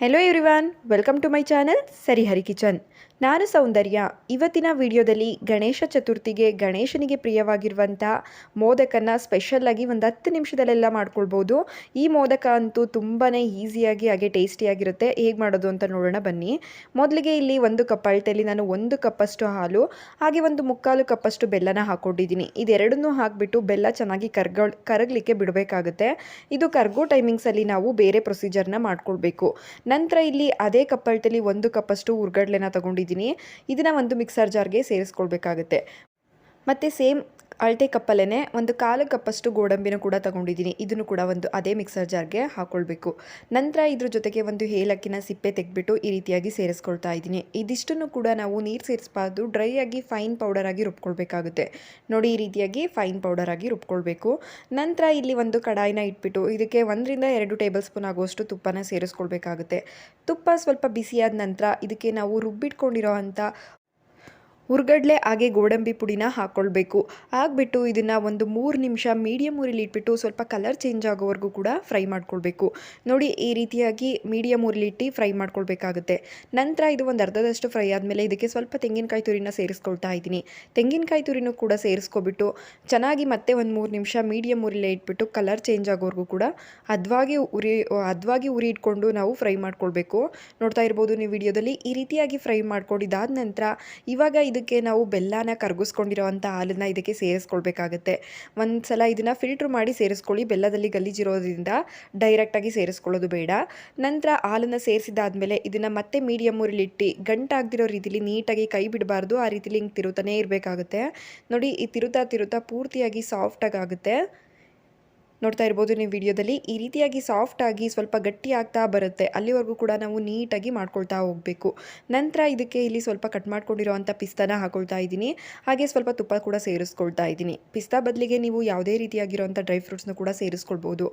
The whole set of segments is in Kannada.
Hello everyone welcome to my channel Sarihari kitchen ನಾನು ಸೌಂದರ್ಯ. ಇವತ್ತಿನ ವಿಡಿಯೋದಲ್ಲಿ ಗಣೇಶ ಚತುರ್ಥಿಗೆ ಗಣೇಶನಿಗೆ ಪ್ರಿಯವಾಗಿರುವಂಥ ಮೋದಕನ ಸ್ಪೆಷಲ್ಲಾಗಿ ಒಂದು ಹತ್ತು ನಿಮಿಷದಲ್ಲೆಲ್ಲ ಮಾಡ್ಕೊಳ್ಬೋದು. ಈ ಮೋದಕ ಅಂತೂ ತುಂಬಾ ಈಸಿಯಾಗಿ ಹಾಗೆ ಟೇಸ್ಟಿಯಾಗಿರುತ್ತೆ ಹೇಗೆ ಮಾಡೋದು ಅಂತ ನೋಡೋಣ ಬನ್ನಿ. ಮೊದಲಿಗೆ ಇಲ್ಲಿ ಒಂದು ಕಪ್ ಅಳತೆಯಲ್ಲಿ ನಾನು ಒಂದು ಕಪ್ಪಷ್ಟು ಹಾಲು, ಹಾಗೆ ಒಂದು ಮುಕ್ಕಾಲು ಕಪ್ಪಷ್ಟು ಬೆಲ್ಲನ ಹಾಕ್ಕೊಂಡಿದ್ದೀನಿ. ಇದೆರಡನ್ನೂ ಹಾಕಿಬಿಟ್ಟು ಬೆಲ್ಲ ಚೆನ್ನಾಗಿ ಕರ್ಗ, ಕರಗಲಿಕ್ಕೆ ಬಿಡಬೇಕಾಗುತ್ತೆ. ಇದು ಕರ್ಗೋ ಟೈಮಿಂಗ್ಸಲ್ಲಿ ನಾವು ಬೇರೆ ಪ್ರೊಸೀಜರ್ನ ಮಾಡ್ಕೊಳ್ಬೇಕು. ನಂತರ ಇಲ್ಲಿ ಅದೇ ಕಪ್ಪಲ್ಟಲ್ಲಿ ಒಂದು ಕಪ್ಪಷ್ಟು ಉರ್ಗಡ್ಲೆನ ತಗೊಂಡಿದ್ದೀನಿ. ಇದನ್ನು ಒಂದು ಮಿಕ್ಸರ್ ಜಾರ್ಗೆ ಸೇರಿಸ್ಕೊಳ್ಬೇಕಾಗುತ್ತೆ. ಮತ್ತು ಸೇಮ್ ಅಳತೆ ಕಪ್ಪಲ್ಲೇ ಒಂದು ಕಾಲು ಕಪ್ಪಷ್ಟು ಗೋಡಂಬಿನ ಕೂಡ ತಗೊಂಡಿದ್ದೀನಿ. ಇದನ್ನು ಕೂಡ ಒಂದು ಅದೇ ಮಿಕ್ಸರ್ ಜಾರ್ಗೆ ಹಾಕ್ಕೊಳ್ಬೇಕು ನಂತರ ಇದ್ರ ಜೊತೆಗೆ ಒಂದು ಏಲಕ್ಕಿನ ಸಿಪ್ಪೆ ತೆಗೆದ್ಬಿಟ್ಟು ಈ ರೀತಿಯಾಗಿ ಸೇರಿಸ್ಕೊಳ್ತಾ ಇದ್ದೀನಿ. ಇದಿಷ್ಟನ್ನು ಕೂಡ ನಾವು ನೀರು ಸೇರಿಸಬಾರ್ದು. ಡ್ರೈ ಆಗಿ ಫೈನ್ ಪೌಡರ್ ಆಗಿ ರುಬ್ಕೊಳ್ಬೇಕಾಗುತ್ತೆ. ನೋಡಿ, ಈ ರೀತಿಯಾಗಿ ಫೈನ್ ಪೌಡರ್ ಆಗಿ ರುಬ್ಕೊಳ್ಬೇಕು. ನಂತರ ಇಲ್ಲಿ ಒಂದು ಕಡಾಯಿನ ಇಟ್ಬಿಟ್ಟು ಇದಕ್ಕೆ ಒಂದರಿಂದ ಎರಡು ಟೇಬಲ್ ಸ್ಪೂನ್ ಆಗುವಷ್ಟು ತುಪ್ಪನ ಸೇರಿಸ್ಕೊಳ್ಬೇಕಾಗುತ್ತೆ. ತುಪ್ಪ ಸ್ವಲ್ಪ ಬಿಸಿಯಾದ ನಂತರ ಇದಕ್ಕೆ ನಾವು ರುಬ್ಬಿಟ್ಕೊಂಡಿರೋ ಅಂಥ ಹುರ್ಗಡ್ಲೆ ಹಾಗೆ ಗೋಡಂಬಿ ಪುಡಿನ ಹಾಕ್ಕೊಳ್ಬೇಕು ಹಾಕ್ಬಿಟ್ಟು ಇದನ್ನು ಒಂದು ಮೂರು ನಿಮಿಷ ಮೀಡಿಯಮ್ ಉರಿಲಿ ಇಟ್ಬಿಟ್ಟು ಸ್ವಲ್ಪ ಕಲರ್ ಚೇಂಜ್ ಆಗೋವರೆಗೂ ಕೂಡ ಫ್ರೈ ಮಾಡ್ಕೊಳ್ಬೇಕು. ನೋಡಿ, ಈ ರೀತಿಯಾಗಿ ಮೀಡಿಯಮ್ ಊರಲ್ಲಿ ಫ್ರೈ ಮಾಡ್ಕೊಳ್ಬೇಕಾಗುತ್ತೆ. ನಂತರ ಇದು ಒಂದು ಅರ್ಧದಷ್ಟು ಫ್ರೈ ಆದಮೇಲೆ ಇದಕ್ಕೆ ಸ್ವಲ್ಪ ತೆಂಗಿನಕಾಯಿ ತುರಿನ ಸೇರಿಸ್ಕೊಳ್ತಾ ಇದ್ದೀನಿ. ತೆಂಗಿನಕಾಯಿ ತುರಿನೂ ಕೂಡ ಸೇರಿಸ್ಕೊಬಿಟ್ಟು ಚೆನ್ನಾಗಿ ಮತ್ತೆ ಒಂದು ಮೂರು ನಿಮಿಷ ಮೀಡಿಯಮ್ ಉರಿಲೇ ಇಟ್ಬಿಟ್ಟು ಕಲರ್ ಚೇಂಜ್ ಆಗೋವರೆಗೂ ಕೂಡ ಅದ್ವಾಗಿ ಉರಿ ಅದ್ವಾಗಿ ಉರಿ ಇಟ್ಕೊಂಡು ನಾವು ಫ್ರೈ ಮಾಡ್ಕೊಳ್ಬೇಕು. ನೋಡ್ತಾ ಇರ್ಬೋದು ನೀವು ವಿಡಿಯೋದಲ್ಲಿ ಈ ರೀತಿಯಾಗಿ ಫ್ರೈ ಮಾಡ್ಕೊಂಡಿದ್ದಾದ ನಂತರ ಇವಾಗ ಇದು ಇದಕ್ಕೆ ನಾವು ಬೆಲ್ಲನ ಕರಗಿಸ್ಕೊಂಡಿರೋವಂಥ ಹಾಲನ್ನು ಇದಕ್ಕೆ ಸೇರಿಸ್ಕೊಳ್ಬೇಕಾಗತ್ತೆ. ಒಂದು ಸಲ ಇದನ್ನು ಫಿಲ್ಟ್ರ್ ಮಾಡಿ ಸೇರಿಸ್ಕೊಳ್ಳಿ. ಬೆಲ್ಲದಲ್ಲಿ ಗಲೀಜಿರೋದ್ರಿಂದ ಡೈರೆಕ್ಟಾಗಿ ಸೇರಿಸ್ಕೊಳ್ಳೋದು ಬೇಡ. ನಂತರ ಹಾಲನ್ನು ಸೇರಿಸಿದಾದ್ಮೇಲೆ ಇದನ್ನು ಮತ್ತೆ ಮೀಡಿಯಮ್ ಉರಿಲಿಟ್ಟು ಗಂಟಾಗದಿರೋ ರೀತಿಲಿ ನೀಟಾಗಿ ಕೈ ಬಿಡಬಾರ್ದು. ಆ ರೀತಿಲಿ ಹಿಂಗೆ ತಿರುತ್ತಾನೇ ಇರಬೇಕಾಗುತ್ತೆ. ನೋಡಿ, ಈ ತಿರುತ್ತಾ ತಿರುತ್ತಾ ಪೂರ್ತಿಯಾಗಿ ಸಾಫ್ಟಾಗಿ ಆಗುತ್ತೆ. ನೋಡ್ತಾ ಇರ್ಬೋದು ನೀವು ವಿಡಿಯೋದಲ್ಲಿ. ಈ ರೀತಿಯಾಗಿ ಸಾಫ್ಟಾಗಿ ಸ್ವಲ್ಪ ಗಟ್ಟಿ ಆಗ್ತಾ ಬರುತ್ತೆ. ಅಲ್ಲಿವರೆಗೂ ಕೂಡ ನಾವು ನೀಟಾಗಿ ಮಾಡ್ಕೊಳ್ತಾ ಹೋಗಬೇಕು. ನಂತರ ಇದಕ್ಕೆ ಇಲ್ಲಿ ಸ್ವಲ್ಪ ಕಟ್ ಮಾಡ್ಕೊಂಡಿರೋವಂಥ ಪಿಸ್ತಾನ ಹಾಕೊಳ್ತಾ ಇದ್ದೀನಿ. ಹಾಗೆ ಸ್ವಲ್ಪ ತುಪ್ಪ ಕೂಡ ಸೇರಿಸ್ಕೊಳ್ತಾ ಇದ್ದೀನಿ. ಪಿಸ್ತಾ ಬದಲಿಗೆ ನೀವು ಯಾವುದೇ ರೀತಿಯಾಗಿರುವಂಥ ಡ್ರೈ ಫ್ರೂಟ್ಸ್ನ ಕೂಡ ಸೇರಿಸ್ಕೊಳ್ಬೋದು.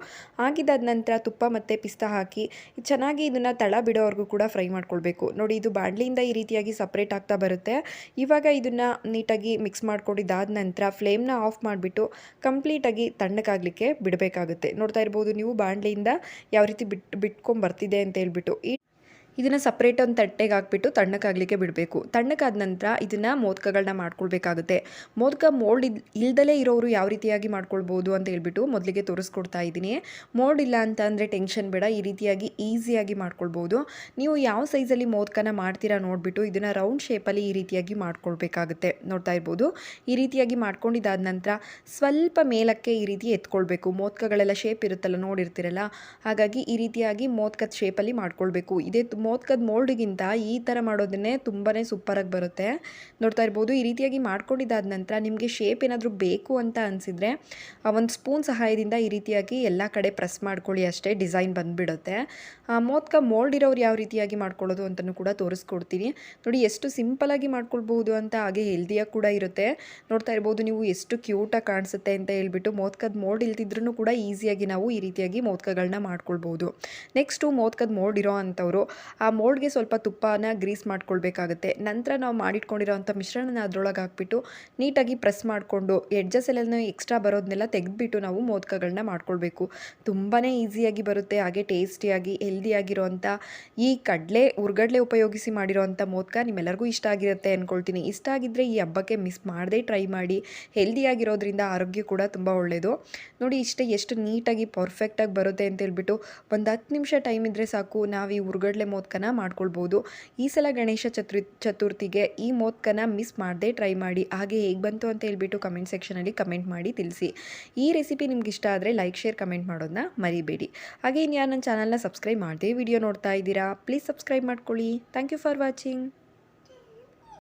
ಆಗಿದ್ದಾದ ನಂತರ ತುಪ್ಪ ಮತ್ತು ಪಿಸ್ತಾ ಹಾಕಿ ಚೆನ್ನಾಗಿ ಇದನ್ನು ತಳ ಬಿಡೋವರೆಗೂ ಕೂಡ ಫ್ರೈ ಮಾಡ್ಕೊಳ್ಬೇಕು. ನೋಡಿ, ಇದು ಬಾಣಲಿಯಿಂದ ಈ ರೀತಿಯಾಗಿ ಸಪ್ರೇಟ್ ಆಗ್ತಾ ಬರುತ್ತೆ. ಇವಾಗ ಇದನ್ನು ನೀಟಾಗಿ ಮಿಕ್ಸ್ ಮಾಡ್ಕೊಂಡಿದ್ದಾದ ನಂತರ ಫ್ಲೇಮ್ನ ಆಫ್ ಮಾಡಿಬಿಟ್ಟು ಕಂಪ್ಲೀಟಾಗಿ ತಣ್ಣಗಾಗಲಿಕ್ಕೆ ಬಿಡ ಬಿಡಬೇಕಾಗುತ್ತೆ. ನೋಡ್ತಾ ಇರ್ಬೋದು ನೀವು ಬಾಣಲೆಯಿಂದ ಯಾವ ರೀತಿ ಬಿಟ್ಟು ಬಿಟ್ಕೊಂಡು ಬರ್ತಿದೆ ಅಂತ ಹೇಳ್ಬಿಟ್ಟು ಈ ಇದನ್ನು ಸಪ್ರೇಟ್ ಒಂದು ತಟ್ಟೆಗೆ ಹಾಕ್ಬಿಟ್ಟು ತಣ್ಣಕ್ಕಾಗಲಿಕ್ಕೆ ಬಿಡಬೇಕು. ತಣ್ಣಕ್ಕಾದ ನಂತರ ಇದನ್ನು ಮೋದಕಗಳನ್ನ ಮಾಡ್ಕೊಳ್ಬೇಕಾಗುತ್ತೆ. ಮೋದಕ ಮೋಲ್ಡ್ ಇಲ್ದಲೇ ಇರೋರು ಯಾವ ರೀತಿಯಾಗಿ ಮಾಡ್ಕೊಳ್ಬೋದು ಅಂತ ಹೇಳ್ಬಿಟ್ಟು ಮೊದಲಿಗೆ ತೋರಿಸ್ಕೊಡ್ತಾ ಇದ್ದೀನಿ. ಮೋಲ್ಡ್ ಇಲ್ಲ ಅಂತ ಅಂದರೆ ಟೆನ್ಷನ್ ಬೇಡ, ಈ ರೀತಿಯಾಗಿ ಈಸಿಯಾಗಿ ಮಾಡ್ಕೊಳ್ಬೋದು. ನೀವು ಯಾವ ಸೈಜಲ್ಲಿ ಮೋದಕನ ಮಾಡ್ತೀರಾ ನೋಡಿಬಿಟ್ಟು ಇದನ್ನು ರೌಂಡ್ ಶೇಪಲ್ಲಿ ಈ ರೀತಿಯಾಗಿ ಮಾಡ್ಕೊಳ್ಬೇಕಾಗುತ್ತೆ. ನೋಡ್ತಾ ಇರ್ಬೋದು. ಈ ರೀತಿಯಾಗಿ ಮಾಡ್ಕೊಂಡಿದ್ದಾದ ನಂತರ ಸ್ವಲ್ಪ ಮೇಲಕ್ಕೆ ಈ ರೀತಿ ಎತ್ಕೊಳ್ಬೇಕು. ಮೋದಕಗಳೆಲ್ಲ ಶೇಪ್ ಇರುತ್ತಲ್ಲ, ನೋಡಿರ್ತೀರಲ್ಲ? ಹಾಗಾಗಿ ಈ ರೀತಿಯಾಗಿ ಮೋದಕದ ಶೇಪಲ್ಲಿ ಮಾಡ್ಕೊಳ್ಬೇಕು. ಇದೇ ಮೋದಕದ ಮೋಲ್ಡ್ಗಿಂತ ಈ ಥರ ಮಾಡೋದನ್ನೇ ತುಂಬಾ ಸೂಪರಾಗಿ ಬರುತ್ತೆ. ನೋಡ್ತಾ ಇರ್ಬೋದು, ಈ ರೀತಿಯಾಗಿ ಮಾಡ್ಕೊಂಡಿದ್ದಾದ ನಂತರ ನಿಮಗೆ ಶೇಪ್ ಏನಾದರೂ ಬೇಕು ಅಂತ ಅನಿಸಿದರೆ ಒಂದು ಸ್ಪೂನ್ ಸಹಾಯದಿಂದ ಈ ರೀತಿಯಾಗಿ ಎಲ್ಲ ಕಡೆ ಪ್ರೆಸ್ ಮಾಡ್ಕೊಳ್ಳಿ ಅಷ್ಟೇ ಡಿಸೈನ್ ಬಂದುಬಿಡುತ್ತೆ. ಮೋದಕ ಮೋಲ್ಡ್ ಇರೋರು ಯಾವ ರೀತಿಯಾಗಿ ಮಾಡ್ಕೊಳ್ಳೋದು ಅಂತಲೂ ಕೂಡ ತೋರಿಸ್ಕೊಡ್ತೀನಿ. ನೋಡಿ, ಎಷ್ಟು ಸಿಂಪಲಾಗಿ ಮಾಡ್ಕೊಳ್ಬಹುದು ಅಂತ ಹಾಗೆ ಹೆಲ್ದಿಯಾಗಿ ಕೂಡ ಇರುತ್ತೆ. ನೋಡ್ತಾ ಇರ್ಬೋದು, ನೀವು ಎಷ್ಟು ಕ್ಯೂಟಾಗಿ ಕಾಣಿಸುತ್ತೆ ಅಂತ ಹೇಳ್ಬಿಟ್ಟು ಮೋದಕದ ಮೋಲ್ಡ್ ಇಲ್ದಿದ್ರೂ ಕೂಡ ಈಸಿಯಾಗಿ ನಾವು ಈ ರೀತಿಯಾಗಿ ಮೋದಕಗಳನ್ನ ಮಾಡ್ಕೊಳ್ಬೋದು ನೆಕ್ಸ್ಟು ಮೋದಕದ ಮೋಲ್ಡ್ ಇರೋ ಅಂಥವ್ರು ಆ ಮೋಲ್ಡ್ಗೆ ಸ್ವಲ್ಪ ತುಪ್ಪನ ಗ್ರೀಸ್ ಮಾಡ್ಕೊಳ್ಬೇಕಾಗುತ್ತೆ. ನಂತರ ನಾವು ಮಾಡಿಟ್ಕೊಂಡಿರೋವಂಥ ಮಿಶ್ರಣನ ಅದರೊಳಗೆ ಹಾಕ್ಬಿಟ್ಟು ನೀಟಾಗಿ ಪ್ರೆಸ್ ಮಾಡಿಕೊಂಡು ಎಡ್ಜಸ್ ಎಲ್ಲ ಎಕ್ಸ್ಟ್ರಾ ಬರೋದನ್ನೆಲ್ಲ ತೆಗೆದ್ಬಿಟ್ಟು ನಾವು ಮೋದಕಗಳನ್ನ ಮಾಡ್ಕೊಳ್ಬೇಕು. ತುಂಬಾ ಈಸಿಯಾಗಿ ಬರುತ್ತೆ, ಹಾಗೆ ಟೇಸ್ಟಿಯಾಗಿ ಹೆಲ್ದಿಯಾಗಿರೋವಂಥ ಈ ಕಡಲೆ ಉರ್ಗಡ್ಲೆ ಉಪಯೋಗಿಸಿ ಮಾಡಿರೋವಂಥ ಮೋದಕ ನಿಮ್ಮೆಲ್ಲರಿಗೂ ಇಷ್ಟ ಆಗಿರುತ್ತೆ ಅಂದ್ಕೊಳ್ತೀನಿ ಇಷ್ಟ ಆಗಿದ್ದರೆ ಈ ಹಬ್ಬಕ್ಕೆ ಮಿಸ್ ಮಾಡದೇ ಟ್ರೈ ಮಾಡಿ. ಹೆಲ್ದಿಯಾಗಿರೋದ್ರಿಂದ ಆರೋಗ್ಯ ಕೂಡ ತುಂಬ ಒಳ್ಳೆಯದು ನೋಡಿ, ಇಷ್ಟೇ ಎಷ್ಟು ನೀಟಾಗಿ ಪರ್ಫೆಕ್ಟಾಗಿ ಬರುತ್ತೆ ಅಂತ ಹೇಳ್ಬಿಟ್ಟು ಒಂದು ಹತ್ತು ನಿಮಿಷ ಟೈಮ್ ಇದ್ದರೆ ಸಾಕು. ನಾವು ಈ ಉರ್ಗಡ್ಲೆ ಮೋದಕನ ಮಾಡ್ಕೊಳ್ಬೋದು. ಈ ಸಲ ಗಣೇಶ ಚತುರ್, ಚತುರ್ಥಿಗೆ ಈ ಮೋದಕನ ಮಿಸ್ ಮಾಡದೆ ಟ್ರೈ ಮಾಡಿ. ಹಾಗೆ ಹೇಗೆ ಬಂತು ಅಂತ ಹೇಳ್ಬಿಟ್ಟು ಕಮೆಂಟ್ ಸೆಕ್ಷನಲ್ಲಿ ಕಮೆಂಟ್ ಮಾಡಿ ತಿಳಿಸಿ. ಈ ರೆಸಿಪಿ ನಿಮ್ಗೆ ಇಷ್ಟ ಆದರೆ ಲೈಕ್ ಶೇರ್ ಕಮೆಂಟ್ ಮಾಡೋದನ್ನ ಮರಿಬೇಡಿ. ಹಾಗೆ ಇನ್ಯಾರು ಯಾರು ನನ್ನ ಚಾನಲ್ನ ಸಬ್ಸ್ಕ್ರೈಬ್ ಮಾಡಿದೆ ವಿಡಿಯೋ ನೋಡ್ತಾ ಇದ್ದೀರಾ ಪ್ಲೀಸ್ ಸಬ್ಸ್ಕ್ರೈಬ್ ಮಾಡ್ಕೊಳ್ಳಿ. Thank you for watching